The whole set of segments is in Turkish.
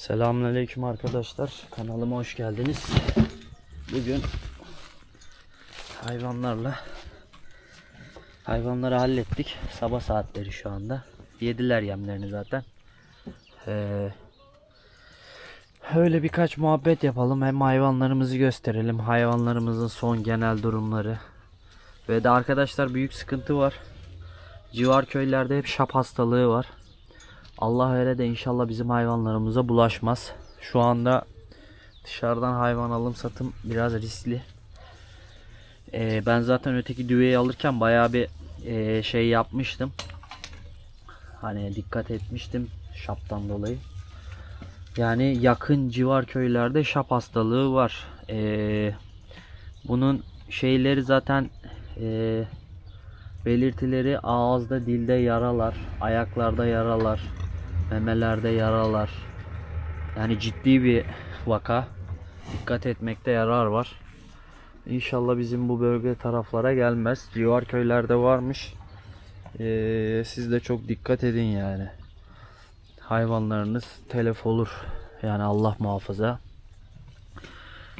Selamünaleyküm arkadaşlar. Kanalıma hoş geldiniz. Bugün hayvanlarla hayvanları hallettik. Sabah saatleri şu anda. Yediler yemlerini zaten. Ee, öyle birkaç muhabbet yapalım. Hem hayvanlarımızı gösterelim. Hayvanlarımızın son genel durumları. Ve de arkadaşlar büyük sıkıntı var. Civar köylerde hep şap hastalığı var. Allah öyle de inşallah bizim hayvanlarımıza bulaşmaz. Şu anda dışarıdan hayvan alım satım biraz riskli. Ee, ben zaten öteki düveyi alırken bayağı bir e, şey yapmıştım. Hani dikkat etmiştim şaptan dolayı. Yani yakın civar köylerde şap hastalığı var. Ee, bunun şeyleri zaten e, belirtileri ağızda dilde yaralar, ayaklarda yaralar, memelerde yaralar. Yani ciddi bir vaka. Dikkat etmekte yarar var. İnşallah bizim bu bölge taraflara gelmez. Civar köylerde varmış. Ee, siz de çok dikkat edin yani. Hayvanlarınız telef olur. Yani Allah muhafaza.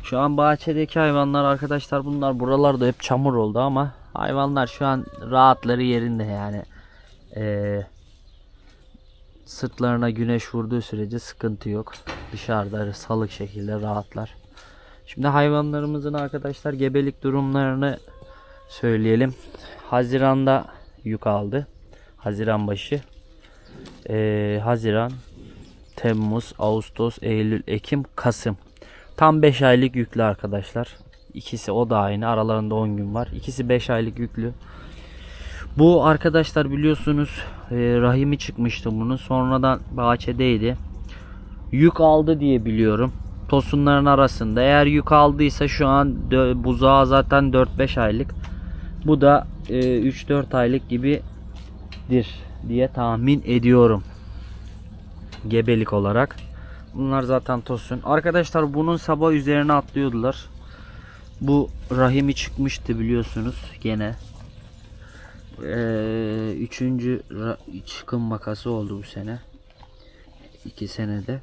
Şu an bahçedeki hayvanlar arkadaşlar bunlar buralarda hep çamur oldu ama hayvanlar şu an rahatları yerinde yani. Ee, sırtlarına güneş vurduğu sürece sıkıntı yok. Dışarıda salık şekilde rahatlar. Şimdi hayvanlarımızın arkadaşlar gebelik durumlarını söyleyelim. Haziranda yük aldı. Haziran başı. Ee, Haziran, Temmuz, Ağustos, Eylül, Ekim, Kasım. Tam 5 aylık yüklü arkadaşlar. İkisi o da aynı. Aralarında 10 gün var. İkisi 5 aylık yüklü. Bu arkadaşlar biliyorsunuz e, rahimi çıkmıştı bunun. Sonradan bahçedeydi. Yük aldı diye biliyorum. Tosunların arasında. Eğer yük aldıysa şu an buzağı zaten 4-5 aylık. Bu da e, 3-4 aylık gibidir diye tahmin ediyorum. Gebelik olarak. Bunlar zaten tosun. Arkadaşlar bunun sabah üzerine atlıyordular. Bu rahimi çıkmıştı biliyorsunuz gene. Ee, üçüncü çıkım makası oldu bu sene. İki senede.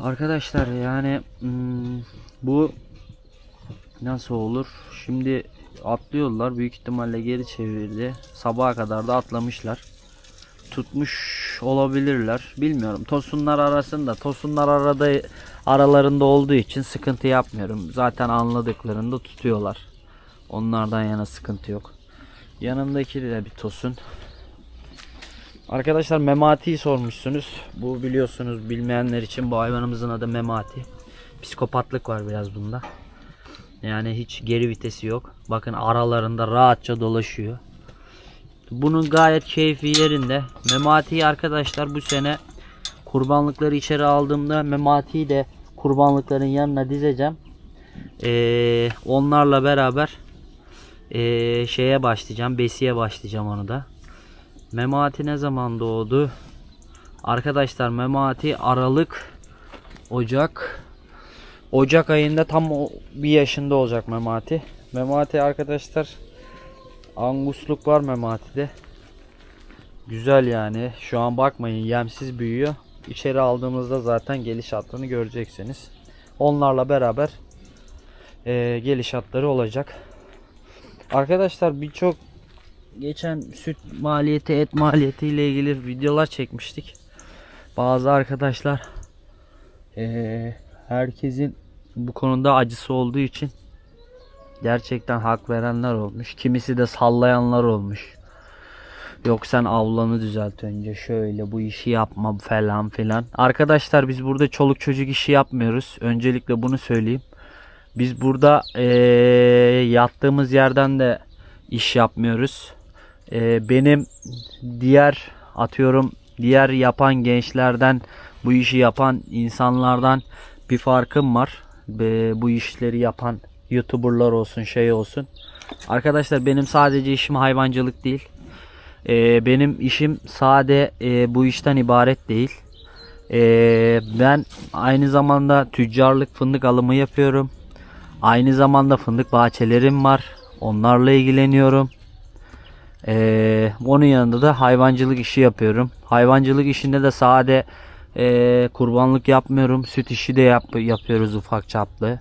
Arkadaşlar yani hmm, bu nasıl olur? Şimdi atlıyorlar. Büyük ihtimalle geri çevirdi. Sabaha kadar da atlamışlar. Tutmuş olabilirler. Bilmiyorum. Tosunlar arasında. Tosunlar arada aralarında olduğu için sıkıntı yapmıyorum. Zaten anladıklarında tutuyorlar. Onlardan yana sıkıntı yok. Yanındaki de bir tosun. Arkadaşlar Memati'yi sormuşsunuz. Bu biliyorsunuz bilmeyenler için bu hayvanımızın adı Memati. Psikopatlık var biraz bunda. Yani hiç geri vitesi yok. Bakın aralarında rahatça dolaşıyor. Bunun gayet keyfi yerinde. Memati'yi arkadaşlar bu sene kurbanlıkları içeri aldığımda Memati'yi de kurbanlıkların yanına dizeceğim. Ee, onlarla beraber ee, şeye başlayacağım. Besiye başlayacağım onu da. Memati ne zaman doğdu? Arkadaşlar Memati Aralık Ocak Ocak ayında tam bir yaşında olacak Memati. Memati arkadaşlar Angusluk var Memati'de. Güzel yani. Şu an bakmayın yemsiz büyüyor. İçeri aldığımızda zaten geliş hatlarını göreceksiniz. Onlarla beraber e, geliş hatları olacak. Arkadaşlar birçok geçen süt maliyeti, et maliyeti ile ilgili videolar çekmiştik. Bazı arkadaşlar eee, herkesin bu konuda acısı olduğu için gerçekten hak verenler olmuş. Kimisi de sallayanlar olmuş. Yok sen avlanı düzelt önce şöyle bu işi yapma falan filan. Arkadaşlar biz burada çoluk çocuk işi yapmıyoruz. Öncelikle bunu söyleyeyim. Biz burada eee, yattığımız yerden de iş yapmıyoruz. Eee, benim diğer atıyorum diğer yapan gençlerden bu işi yapan insanlardan bir farkım var. Be- bu işleri yapan youtuberlar olsun şey olsun. Arkadaşlar benim sadece işim hayvancılık değil. Eee, benim işim sade eee, bu işten ibaret değil. Eee, ben aynı zamanda tüccarlık fındık alımı yapıyorum. Aynı zamanda fındık bahçelerim var. Onlarla ilgileniyorum. Ee, onun yanında da hayvancılık işi yapıyorum. Hayvancılık işinde de sade Ee, kurbanlık yapmıyorum. Süt işi de yap yapıyoruz ufak çaplı.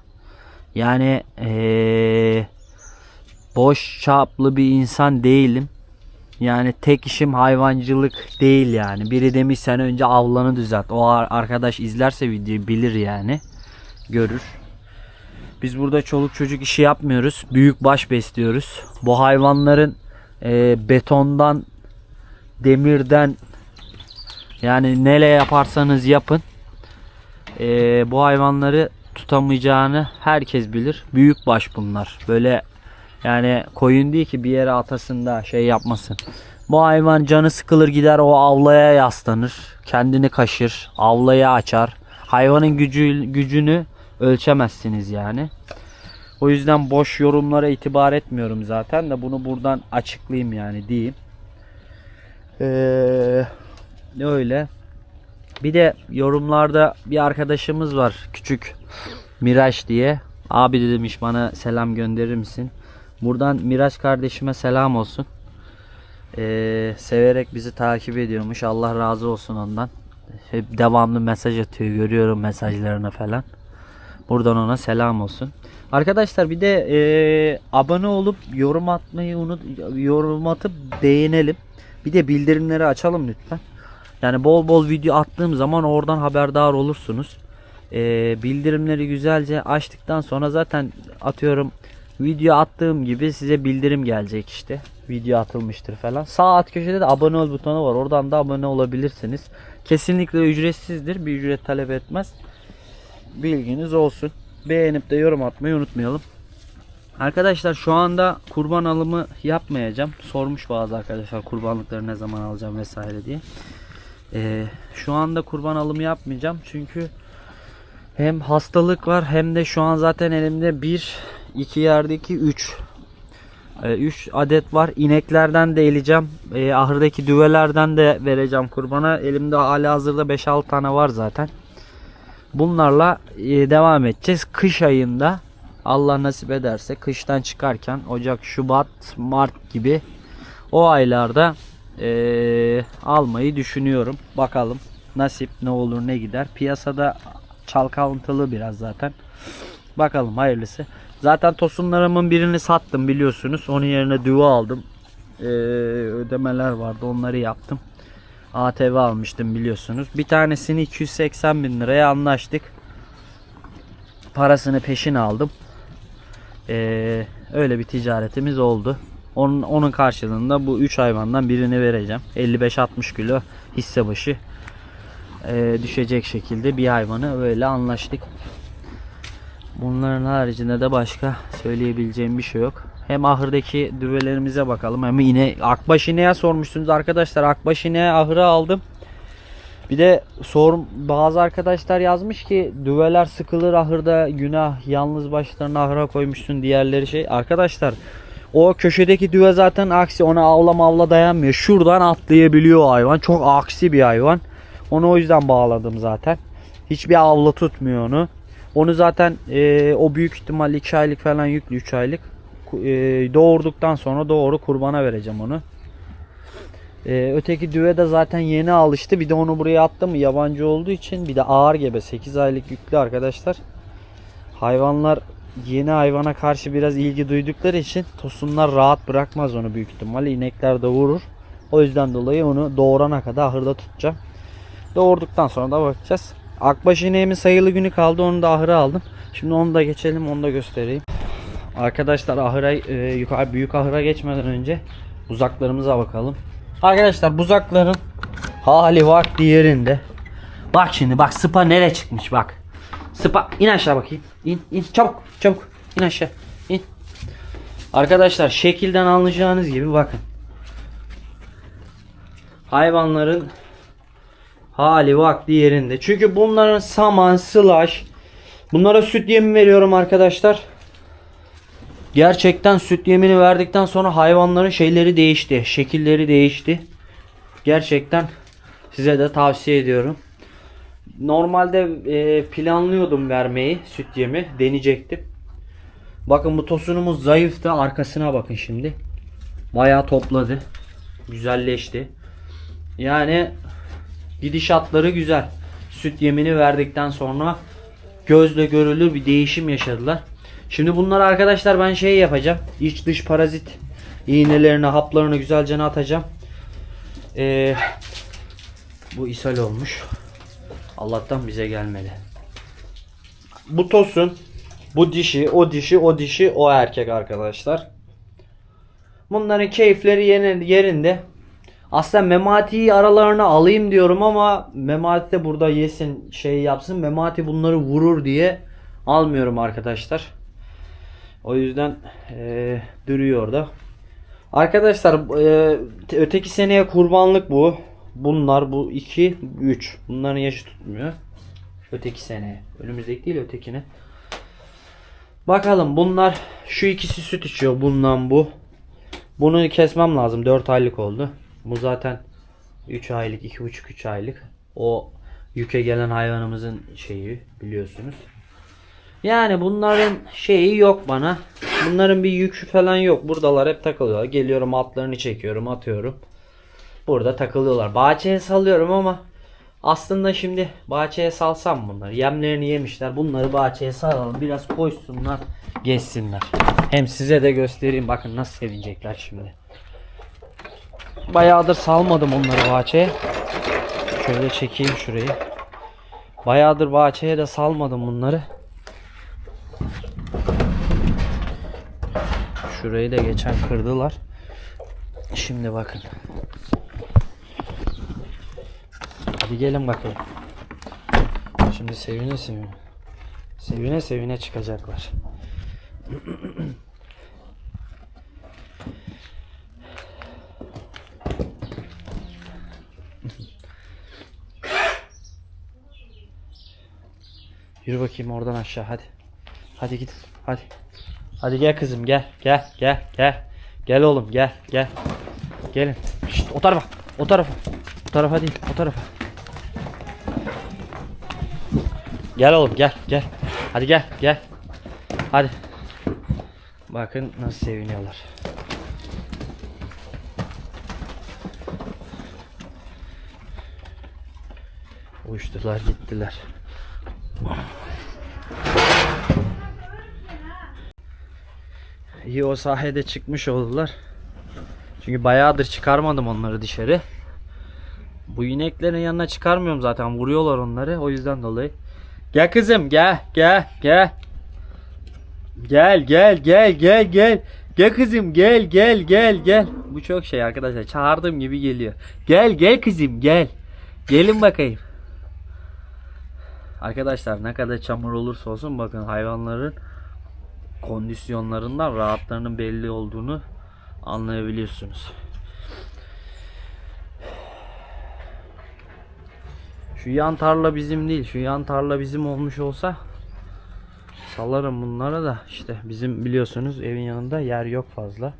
Yani ee, boş çaplı bir insan değilim. Yani tek işim hayvancılık değil yani. Biri demiş sen önce avlanı düzelt. O ar- arkadaş izlerse videoyu bilir yani. Görür. Biz burada çoluk çocuk işi yapmıyoruz. Büyük baş besliyoruz. Bu hayvanların e, betondan, demirden yani nele yaparsanız yapın. e, bu hayvanları tutamayacağını herkes bilir. Büyük baş bunlar. Böyle yani koyun değil ki bir yere atasında şey yapmasın. Bu hayvan canı sıkılır gider o avlaya yaslanır. Kendini kaşır. Avlaya açar. Hayvanın gücü, gücünü ölçemezsiniz yani. O yüzden boş yorumlara itibar etmiyorum zaten de bunu buradan açıklayayım yani diyeyim. Ee, öyle. Bir de yorumlarda bir arkadaşımız var küçük Miraç diye. Abi de demiş bana selam gönderir misin? Buradan Miraç kardeşime selam olsun. Ee, severek bizi takip ediyormuş. Allah razı olsun ondan. Hep devamlı mesaj atıyor. Görüyorum mesajlarını falan. Buradan ona selam olsun. Arkadaşlar bir de e, abone olup yorum atmayı unut yorum atıp beğenelim. Bir de bildirimleri açalım lütfen. Yani bol bol video attığım zaman oradan haberdar olursunuz. E, bildirimleri güzelce açtıktan sonra zaten atıyorum video attığım gibi size bildirim gelecek işte. Video atılmıştır falan. Sağ alt köşede de abone ol butonu var. Oradan da abone olabilirsiniz. Kesinlikle ücretsizdir. Bir ücret talep etmez. Bilginiz olsun. Beğenip de yorum atmayı unutmayalım. Arkadaşlar şu anda kurban alımı yapmayacağım. Sormuş bazı arkadaşlar kurbanlıkları ne zaman alacağım vesaire diye. Ee, şu anda kurban alımı yapmayacağım. Çünkü hem hastalık var hem de şu an zaten elimde bir, iki yerdeki üç. 3 adet var. İneklerden de eleyeceğim. Ee, ahırdaki düvelerden de vereceğim kurbana. Elimde hala hazırda 5-6 tane var zaten. Bunlarla e, devam edeceğiz. Kış ayında Allah nasip ederse kıştan çıkarken Ocak, Şubat, Mart gibi o aylarda e, almayı düşünüyorum. Bakalım nasip ne olur ne gider. Piyasada çalkantılı biraz zaten. Bakalım hayırlısı. Zaten tosunlarımın birini sattım biliyorsunuz. Onun yerine düve aldım. Ee, ödemeler vardı onları yaptım. ATV almıştım biliyorsunuz. Bir tanesini 280 bin liraya anlaştık. Parasını peşin aldım. Ee, öyle bir ticaretimiz oldu. Onun, onun karşılığında bu 3 hayvandan birini vereceğim. 55-60 kilo hisse başı ee, düşecek şekilde bir hayvanı öyle anlaştık. Bunların haricinde de başka söyleyebileceğim bir şey yok. Hem ahırdaki düvelerimize bakalım hem yine akbaş ineğe sormuşsunuz arkadaşlar. Akbaş ineğe ahıra aldım. Bir de sor bazı arkadaşlar yazmış ki düveler sıkılır ahırda günah yalnız başlarına ahıra koymuşsun diğerleri şey. Arkadaşlar o köşedeki düve zaten aksi ona avla mavla dayanmıyor. Şuradan atlayabiliyor hayvan. Çok aksi bir hayvan. Onu o yüzden bağladım zaten. Hiçbir avla tutmuyor onu. Onu zaten e, o büyük ihtimal 2 aylık falan yüklü 3 aylık. E, doğurduktan sonra doğru kurbana vereceğim onu. E, öteki düve de zaten yeni alıştı. Bir de onu buraya attım yabancı olduğu için bir de ağır gebe 8 aylık yüklü arkadaşlar. Hayvanlar yeni hayvana karşı biraz ilgi duydukları için tosunlar rahat bırakmaz onu büyük ihtimalle. İnekler de vurur. O yüzden dolayı onu doğurana kadar ahırda tutacağım. Doğurduktan sonra da bakacağız. Akbaş ineğimin sayılı günü kaldı. Onu da ahıra aldım. Şimdi onu da geçelim. Onu da göstereyim. Arkadaşlar ahıra e, yukarı büyük ahıra geçmeden önce uzaklarımıza bakalım. Arkadaşlar buzakların hali vakti yerinde. Bak şimdi bak sıpa nereye çıkmış bak. Sıpa in aşağı bakayım. İn in çabuk çabuk in aşağı in. Arkadaşlar şekilden anlayacağınız gibi bakın. Hayvanların hali vakti yerinde. Çünkü bunların saman, sılaş. Bunlara süt yemi veriyorum arkadaşlar. Gerçekten süt yemini verdikten sonra hayvanların şeyleri değişti. Şekilleri değişti. Gerçekten size de tavsiye ediyorum. Normalde e, planlıyordum vermeyi süt yemi. Deneyecektim. Bakın bu tosunumuz zayıftı. Arkasına bakın şimdi. Bayağı topladı. Güzelleşti. Yani gidişatları güzel. süt yemini verdikten sonra gözle görülür bir değişim yaşadılar. Şimdi bunları arkadaşlar ben şey yapacağım. İç dış parazit iğnelerini, haplarını güzelce atacağım. Ee, bu ishal olmuş. Allah'tan bize gelmedi. Bu tosun, bu dişi, o dişi, o dişi, o erkek arkadaşlar. Bunların keyifleri yerinde. Aslında Memati'yi aralarına alayım diyorum ama Memati de burada yesin şey yapsın. Memati bunları vurur diye almıyorum arkadaşlar. O yüzden eee, duruyor da. Arkadaşlar eee, öteki seneye kurbanlık bu. Bunlar bu 2 3. Bunların yaşı tutmuyor. Öteki seneye. Önümüzdeki değil ötekine. Bakalım bunlar şu ikisi süt içiyor bundan bu. Bunu kesmem lazım. 4 aylık oldu. Bu zaten 3 aylık, 2,5 3 aylık. O yüke gelen hayvanımızın şeyi biliyorsunuz. Yani bunların şeyi yok bana. Bunların bir yükü falan yok. Buradalar hep takılıyorlar. Geliyorum altlarını çekiyorum, atıyorum. Burada takılıyorlar. Bahçeye salıyorum ama aslında şimdi bahçeye salsam bunları. Yemlerini yemişler. Bunları bahçeye salalım. Biraz koşsunlar, geçsinler. Hem size de göstereyim. Bakın nasıl sevinecekler şimdi. Bayağıdır salmadım onları bahçeye. Şöyle çekeyim şurayı. Bayağıdır bahçeye de salmadım bunları. Şurayı da geçen kırdılar. Şimdi bakın. Hadi gelin bakalım. Şimdi sevine sevine. Sevine sevine çıkacaklar. Yürü bakayım oradan aşağı hadi. Hadi git. Hadi. Hadi gel kızım gel. Gel gel gel. Gel oğlum gel gel. Gelin. Şşt, o tarafa. O tarafa. O tarafa değil. O tarafa. Gel oğlum gel gel. Hadi gel gel. Hadi. Bakın nasıl seviniyorlar. Uçtular gittiler. İyi o sahede çıkmış oldular. Çünkü bayağıdır çıkarmadım onları dışarı. Bu ineklerin yanına çıkarmıyorum zaten. Vuruyorlar onları. O yüzden dolayı. Gel kızım gel gel gel. Gel gel gel gel gel. Gel kızım gel gel gel gel. Bu çok şey arkadaşlar. Çağırdığım gibi geliyor. Gel gel kızım gel. Gelin bakayım. Arkadaşlar ne kadar çamur olursa olsun bakın hayvanların kondisyonlarından rahatlarının belli olduğunu anlayabiliyorsunuz. Şu yan tarla bizim değil. Şu yan tarla bizim olmuş olsa salarım bunlara da işte bizim biliyorsunuz evin yanında yer yok fazla.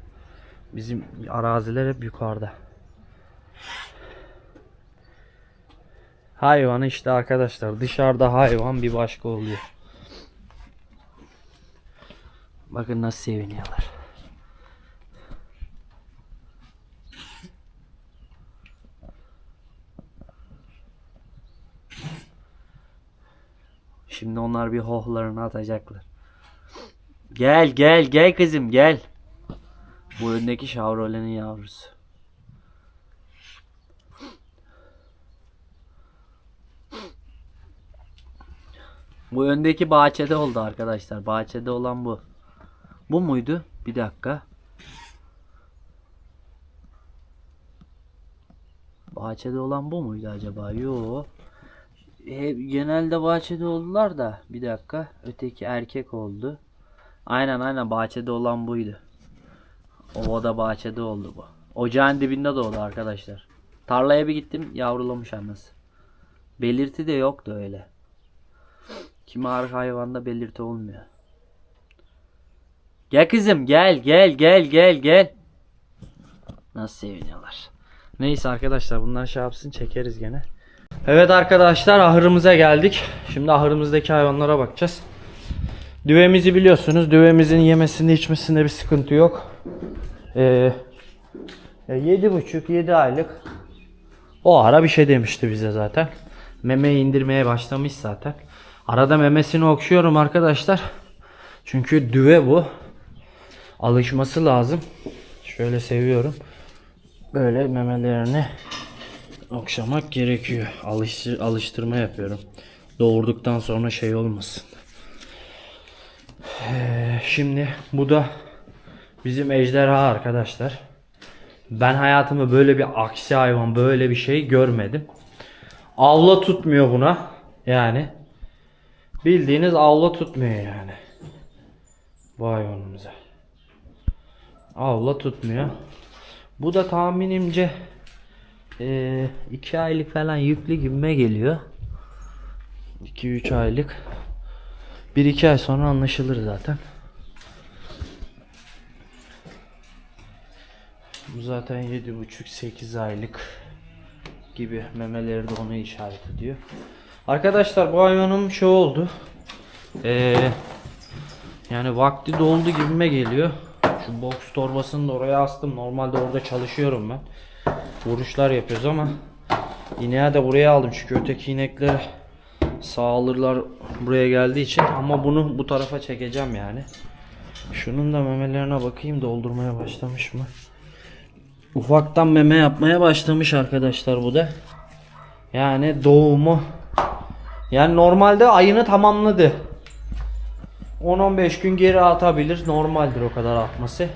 Bizim araziler hep yukarıda. Hayvan işte arkadaşlar dışarıda hayvan bir başka oluyor. Bakın nasıl seviniyorlar. Şimdi onlar bir hohlarını atacaklar. Gel gel gel kızım gel. Bu öndeki Chevrolet'in yavrusu. Bu öndeki bahçede oldu arkadaşlar. Bahçede olan bu. Bu muydu? Bir dakika. Bahçede olan bu muydu acaba? Yo. E, genelde bahçede oldular da. Bir dakika. Öteki erkek oldu. Aynen aynen bahçede olan buydu. O da bahçede oldu bu. Ocağın dibinde de oldu arkadaşlar. Tarlaya bir gittim yavrulamış annesi. Belirti de yoktu öyle. Kimi arka hayvanda belirti olmuyor. Gel kızım gel gel gel gel gel. Nasıl seviniyorlar. Neyse arkadaşlar bunlar şey yapsın çekeriz gene. Evet arkadaşlar ahırımıza geldik. Şimdi ahırımızdaki hayvanlara bakacağız. Düvemizi biliyorsunuz. Düvemizin yemesinde içmesinde bir sıkıntı yok. Ee, 7,5-7 aylık. O ara bir şey demişti bize zaten. Memeyi indirmeye başlamış zaten. Arada memesini okşuyorum arkadaşlar. Çünkü düve bu. Alışması lazım. Şöyle seviyorum. Böyle memelerini okşamak gerekiyor. Alıştır, alıştırma yapıyorum. Doğurduktan sonra şey olmasın. Ee, şimdi bu da bizim ejderha arkadaşlar. Ben hayatımda böyle bir aksi hayvan, böyle bir şey görmedim. Avla tutmuyor buna. Yani bildiğiniz avla tutmuyor yani. Bu hayvanımıza. Avla tutmuyor. Bu da tahminimce 2 aylık falan yüklü gibime geliyor. 2-3 aylık. 1-2 ay sonra anlaşılır zaten. Bu zaten 7,5-8 aylık gibi memeleri de onu işaret ediyor. Arkadaşlar bu hayvanım şey oldu. Ee, yani vakti doldu gibime geliyor. Şu box torbasını da oraya astım. Normalde orada çalışıyorum ben. Vuruşlar yapıyoruz ama ineği de buraya aldım çünkü öteki inekler sağılırlar buraya geldiği için ama bunu bu tarafa çekeceğim yani. Şunun da memelerine bakayım doldurmaya başlamış mı? Ufaktan meme yapmaya başlamış arkadaşlar bu da. Yani doğumu yani normalde ayını tamamladı. 10-15 gün geri atabilir. Normaldir o kadar atması.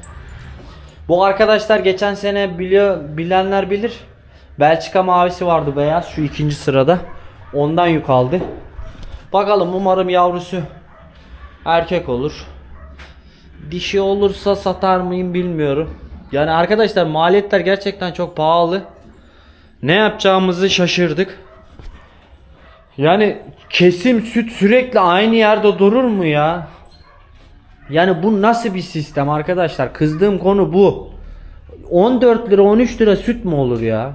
Bu arkadaşlar geçen sene biliyor bilenler bilir. Belçika mavisi vardı beyaz şu ikinci sırada. Ondan yük aldı. Bakalım umarım yavrusu erkek olur. Dişi olursa satar mıyım bilmiyorum. Yani arkadaşlar maliyetler gerçekten çok pahalı. Ne yapacağımızı şaşırdık. Yani kesim süt sürekli aynı yerde durur mu ya? Yani bu nasıl bir sistem arkadaşlar? Kızdığım konu bu. 14 lira 13 lira süt mü olur ya?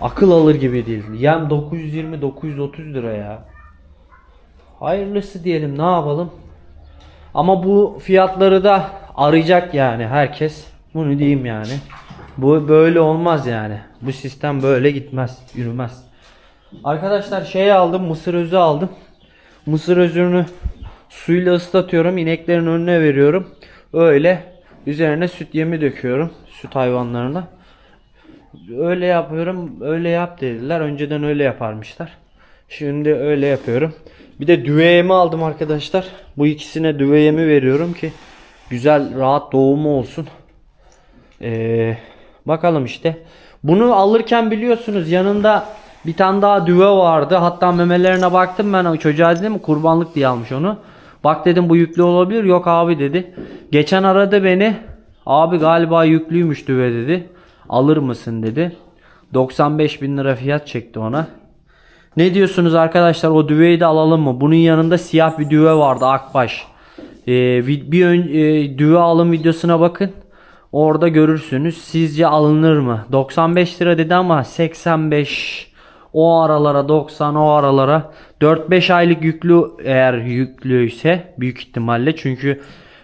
Akıl alır gibi değil. Yem 920 930 lira ya. Hayırlısı diyelim ne yapalım? Ama bu fiyatları da arayacak yani herkes. Bunu diyeyim yani. Bu böyle olmaz yani. Bu sistem böyle gitmez, yürümez. Arkadaşlar şey aldım, mısır özü aldım. Mısır özünü suyla ıslatıyorum, ineklerin önüne veriyorum. Öyle üzerine süt yemi döküyorum süt hayvanlarına. Öyle yapıyorum, öyle yap dediler. Önceden öyle yaparmışlar. Şimdi öyle yapıyorum. Bir de düve yemi aldım arkadaşlar. Bu ikisine düve yemi veriyorum ki güzel rahat doğumu olsun. Ee, bakalım işte. Bunu alırken biliyorsunuz yanında bir tane daha düve vardı. Hatta memelerine baktım ben o çocuğa dedim kurbanlık diye almış onu. Bak dedim bu yüklü olabilir. Yok abi dedi. Geçen aradı beni. Abi galiba yüklüymüş düve dedi. Alır mısın dedi. 95 bin lira fiyat çekti ona. Ne diyorsunuz arkadaşlar o düveyi de alalım mı? Bunun yanında siyah bir düve vardı akbaş. Ee, bir ön, e, düve alım videosuna bakın. Orada görürsünüz. Sizce alınır mı? 95 lira dedi ama 85 o aralara 90 o aralara 4-5 aylık yüklü eğer yüklüyse büyük ihtimalle çünkü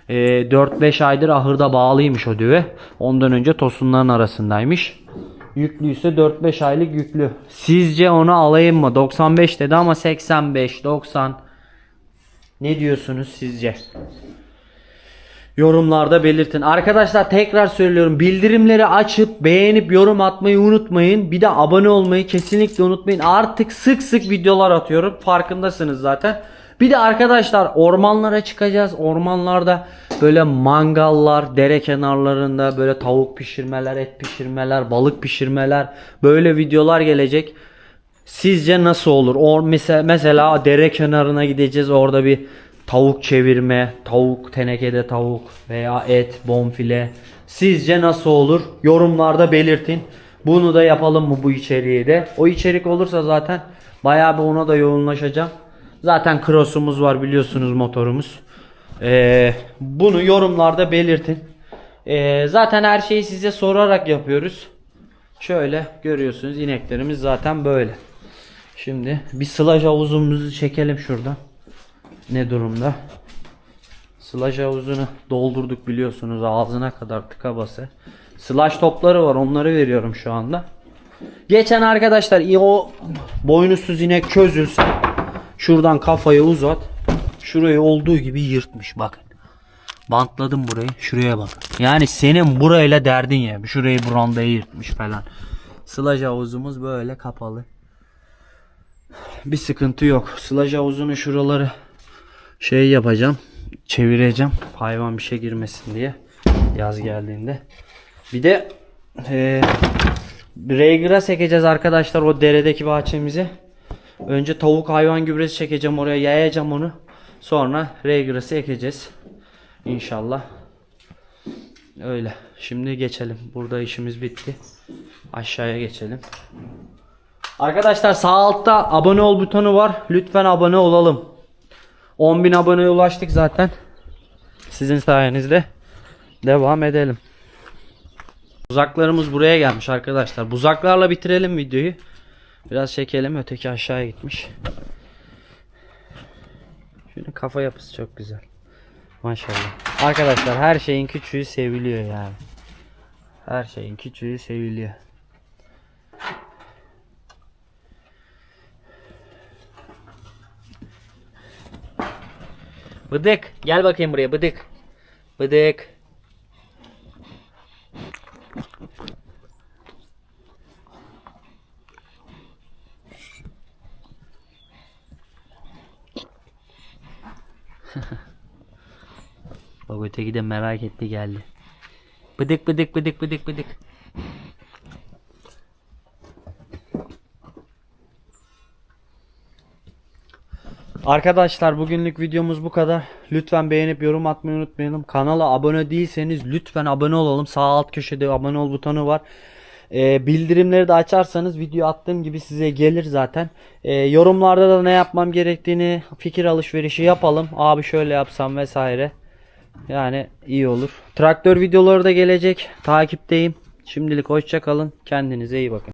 e, 4-5 aydır ahırda bağlıymış o düve. Ondan önce tosunların arasındaymış. Yüklüyse 4-5 aylık yüklü. Sizce onu alayım mı? 95 dedi ama 85 90 ne diyorsunuz sizce? Yorumlarda belirtin. Arkadaşlar tekrar söylüyorum. Bildirimleri açıp beğenip yorum atmayı unutmayın. Bir de abone olmayı kesinlikle unutmayın. Artık sık sık videolar atıyorum. Farkındasınız zaten. Bir de arkadaşlar ormanlara çıkacağız. Ormanlarda böyle mangallar, dere kenarlarında böyle tavuk pişirmeler, et pişirmeler, balık pişirmeler böyle videolar gelecek. Sizce nasıl olur? O mesela mesela dere kenarına gideceğiz. Orada bir tavuk çevirme, tavuk tenekede tavuk veya et, bonfile. Sizce nasıl olur? Yorumlarda belirtin. Bunu da yapalım mı bu içeriği de? O içerik olursa zaten bayağı bir ona da yoğunlaşacağım. Zaten cross'umuz var biliyorsunuz motorumuz. Ee, bunu yorumlarda belirtin. Ee, zaten her şeyi size sorarak yapıyoruz. Şöyle görüyorsunuz ineklerimiz zaten böyle. Şimdi bir sılaj havuzumuzu çekelim şuradan. Ne durumda? Sılaj havuzunu doldurduk biliyorsunuz ağzına kadar tıka bası. Sılaj topları var onları veriyorum şu anda. Geçen arkadaşlar o boynuzsuz inek çözülse şuradan kafayı uzat. Şurayı olduğu gibi yırtmış bakın. Bantladım burayı. Şuraya bak. Yani senin burayla derdin ya. Şurayı brandayı yırtmış falan. Sılaj havuzumuz böyle kapalı. Bir sıkıntı yok. Sılaj havuzunun şuraları şey yapacağım. Çevireceğim. Hayvan bir şey girmesin diye. Yaz geldiğinde. Bir de eee Reygır'a sekeceğiz arkadaşlar o deredeki bahçemize. Önce tavuk hayvan gübresi çekeceğim oraya yayacağım onu. Sonra Reygır'a ekeceğiz. İnşallah. Öyle. Şimdi geçelim. Burada işimiz bitti. Aşağıya geçelim. Arkadaşlar sağ altta abone ol butonu var. Lütfen abone olalım. 10.000 aboneye ulaştık zaten. Sizin sayenizde devam edelim. Buzaklarımız buraya gelmiş arkadaşlar. Buzaklarla bitirelim videoyu. Biraz çekelim. Öteki aşağıya gitmiş. Şunun kafa yapısı çok güzel. Maşallah. Arkadaşlar her şeyin küçüğü seviliyor yani. Her şeyin küçüğü seviliyor. Bıdık. Gel bakayım buraya bıdık. Bıdık. Bak öteki de merak etti geldi. Bıdık bıdık bıdık bıdık bıdık. Arkadaşlar bugünlük videomuz bu kadar. Lütfen beğenip yorum atmayı unutmayalım. Kanala abone değilseniz lütfen abone olalım. Sağ alt köşede abone ol butonu var. Ee, bildirimleri de açarsanız video attığım gibi size gelir zaten. Ee, yorumlarda da ne yapmam gerektiğini fikir alışverişi yapalım. Abi şöyle yapsam vesaire. Yani iyi olur. Traktör videoları da gelecek. Takipteyim. Şimdilik hoşça kalın. Kendinize iyi bakın.